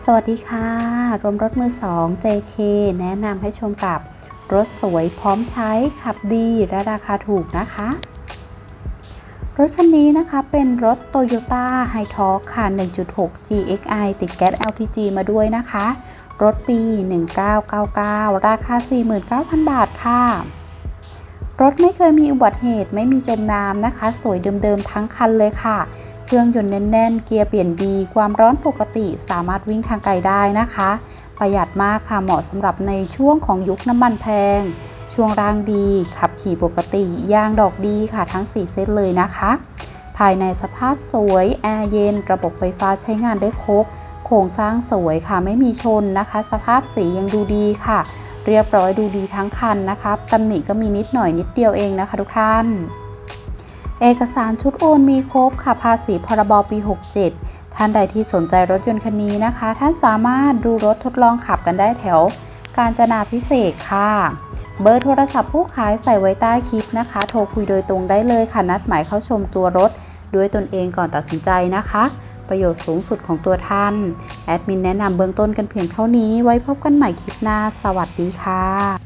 สวัสดีค่ะ รวมรถมือ 2 JK แนะนำให้ชมกับรถสวยพร้อมใช้ขับดีและราคาถูกนะคะ รถคันนี้นะคะเป็นรถ Toyota h i t o r q ค่ะ 1.6 GXI ติดแก๊ส LPG มาด้วยนะคะ รถปี 1999 ราคา 49,000 บาทค่ะ รถไม่เคยมีอุบัติเหตุไม่มีจมน้ำนะคะ สวยเดิมๆทั้งคันเลยค่ะ ครื่องยนต์แน่นๆ เกียร์เปลี่ยนดี ความร้อนปกติสามารถวิ่งทางไกลได้นะคะ ประหยัดมากค่ะเหมาะสำหรับในช่วงของยุคน้ำมันแพง ช่วงรางดี ขับขี่ปกติยางดอกดีค่ะทั้ง 4 เซตเลยนะคะ ภายในสภาพสวย แอร์เย็น ระบบไฟฟ้าใช้งานได้ครบ โครงสร้างสวยค่ะไม่มีชนนะคะ สภาพสียังดูดีค่ะ เรียบร้อยดูดีทั้งคันนะคะตำหนิก็มีนิดหน่อยนิดเดียวเองนะคะ ทุกท่าน เอกสารชุดโอนมีครบค่ะภาษีพรบปี 67 ท่านใดที่สนใจรถยนต์คันนี้นะคะ ท่านสามารถดูรถทดลองขับกันได้แถว กาญจนาพิเศษค่ะ เบอร์โทรศัพท์ผู้ขายใส่ไว้ใต้คลิปนะคะ โทรคุยโดยตรงได้เลยค่ะ นัดหมายเข้าชมตัวรถด้วยตนเองก่อนตัดสินใจนะคะ ประโยชน์สูงสุดของตัวท่าน แอดมินแนะนำเบื้องต้นกันเพียงเท่านี้ ไว้พบกันใหม่คลิปหน้า สวัสดีค่ะ